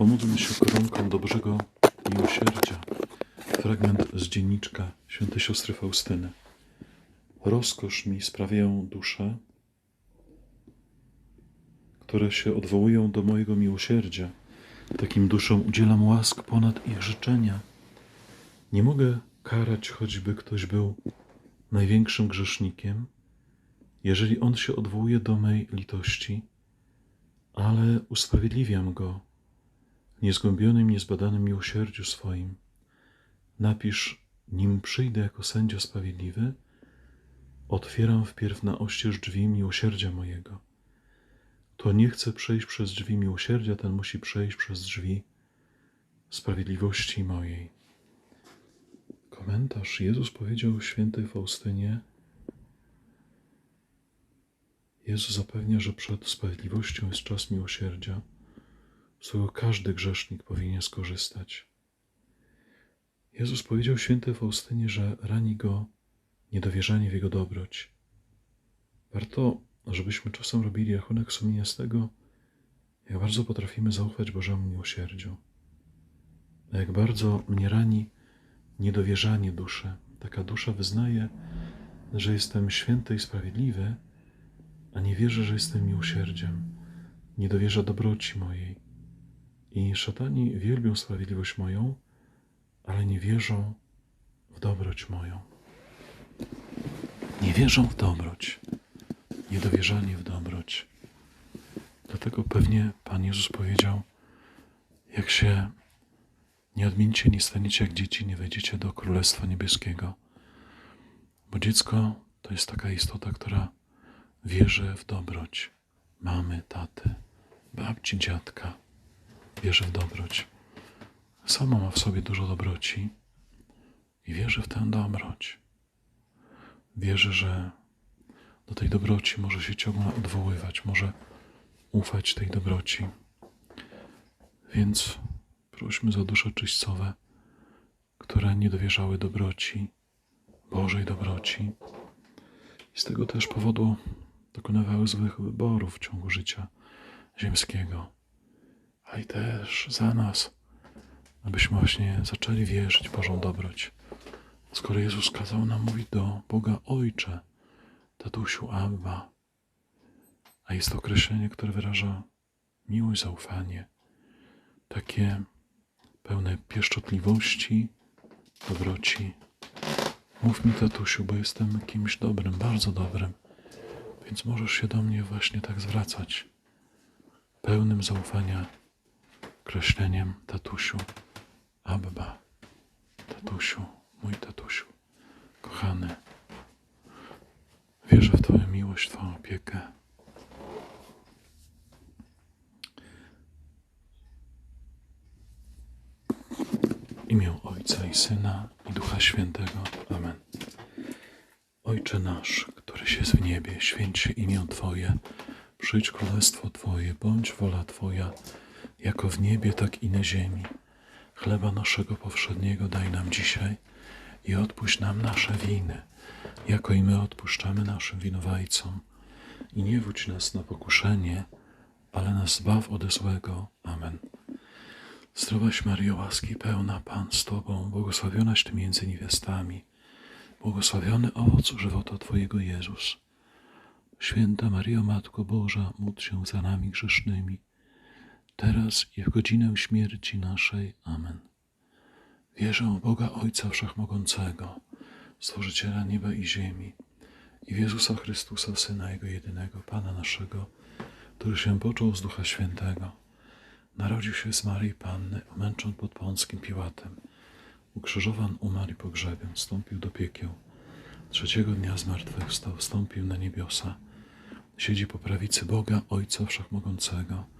Pomódlmy się koronką dobrego miłosierdzia. Fragment z dzienniczka świętej siostry Faustyny. Rozkosz mi sprawiają dusze, które się odwołują do mojego miłosierdzia. Takim duszom udzielam łask ponad ich życzenia. Nie mogę karać, choćby ktoś był największym grzesznikiem, jeżeli on się odwołuje do mej litości, ale usprawiedliwiam go niezgłębionym, niezbadanym miłosierdziu swoim. Napisz, nim przyjdę jako sędzia sprawiedliwy, otwieram wpierw na oścież drzwi miłosierdzia mojego. Kto nie chce przejść przez drzwi miłosierdzia, ten musi przejść przez drzwi sprawiedliwości mojej. Komentarz. Jezus powiedział świętej Faustynie, Jezus zapewnia, że przed sprawiedliwością jest czas miłosierdzia, z którego każdy grzesznik powinien skorzystać. Jezus powiedział świętej Faustynie, że rani go niedowierzanie w jego dobroć. Warto, żebyśmy czasem robili rachunek sumienia z tego, jak bardzo potrafimy zaufać Bożemu miłosierdziu. A jak bardzo mnie rani niedowierzanie duszy. Taka dusza wyznaje, że jestem święty i sprawiedliwy, a nie wierzę, że jestem miłosierdziem. Nie dowierza dobroci mojej. I szatani wielbią sprawiedliwość moją, ale nie wierzą w dobroć moją. Nie wierzą w dobroć. Niedowierzanie w dobroć. Dlatego pewnie Pan Jezus powiedział, jak się nie odmienicie, nie staniecie jak dzieci, nie wejdziecie do Królestwa Niebieskiego. Bo dziecko to jest taka istota, która wierzy w dobroć mamy, taty, babci, dziadka. Wierzy w dobroć. Sama ma w sobie dużo dobroci i wierzy w tę dobroć. Wierzy, że do tej dobroci może się ciągle odwoływać, może ufać tej dobroci. Więc prośmy za dusze czyścowe, które nie dowierzały dobroci, Bożej dobroci. I z tego też powodu dokonywały złych wyborów w ciągu życia ziemskiego. Ale i też za nas, abyśmy właśnie zaczęli wierzyć w Bożą dobroć. Skoro Jezus kazał nam mówić do Boga Ojcze, tatusiu Abba, a jest to określenie, które wyraża miłość, zaufanie, takie pełne pieszczotliwości, dobroci. Mów mi, tatusiu, bo jestem kimś dobrym, bardzo dobrym, więc możesz się do mnie właśnie tak zwracać, pełnym zaufania, określeniem tatusiu, Abba, tatusiu, mój tatusiu, kochany. Wierzę w Twoją miłość, Twoją opiekę. Imię Ojca i Syna i Ducha Świętego. Amen. Ojcze nasz, któryś jest w niebie, święć się imię Twoje, przyjdź królestwo Twoje, bądź wola Twoja, jako w niebie, tak i na ziemi. Chleba naszego powszedniego daj nam dzisiaj i odpuść nam nasze winy, jako i my odpuszczamy naszym winowajcom. I nie wódź nas na pokuszenie, ale nas zbaw ode złego. Amen. Zdrowaś Mario, łaski pełna, Pan z Tobą, błogosławionaś Ty między niewiastami, błogosławiony owoc żywota Twojego Jezus. Święta Mario, Matko Boża, módl się za nami grzesznymi, teraz i w godzinę śmierci naszej. Amen. Wierzę w Boga Ojca Wszechmogącego, Stworzyciela nieba i ziemi, i w Jezusa Chrystusa, Syna Jego jedynego, Pana naszego, który się począł z Ducha Świętego, Narodził się z Marii Panny, umęczon pod Pąckim Piłatem, ukrzyżowan, umarł i pogrzebion, wstąpił do piekieł. Trzeciego dnia zmartwychwstał, wstąpił na niebiosa, siedzi po prawicy Boga, Ojca Wszechmogącego.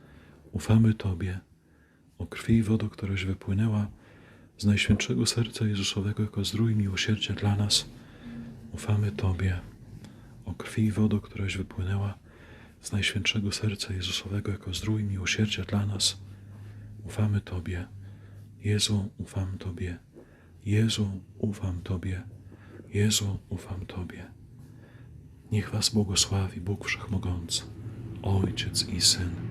ufamy Tobie. O krwi i wodo, któraś wypłynęła z Najświętszego Serca Jezusowego jako zdrój miłosierdzia dla nas, ufamy Tobie. O krwi i wodo, któraś wypłynęła z Najświętszego Serca Jezusowego jako zdrój miłosierdzia dla nas, ufamy Tobie. Jezu, ufam Tobie. Jezu, ufam Tobie. Jezu, ufam Tobie. Niech Was błogosławi Bóg Wszechmogący, Ojciec i Syn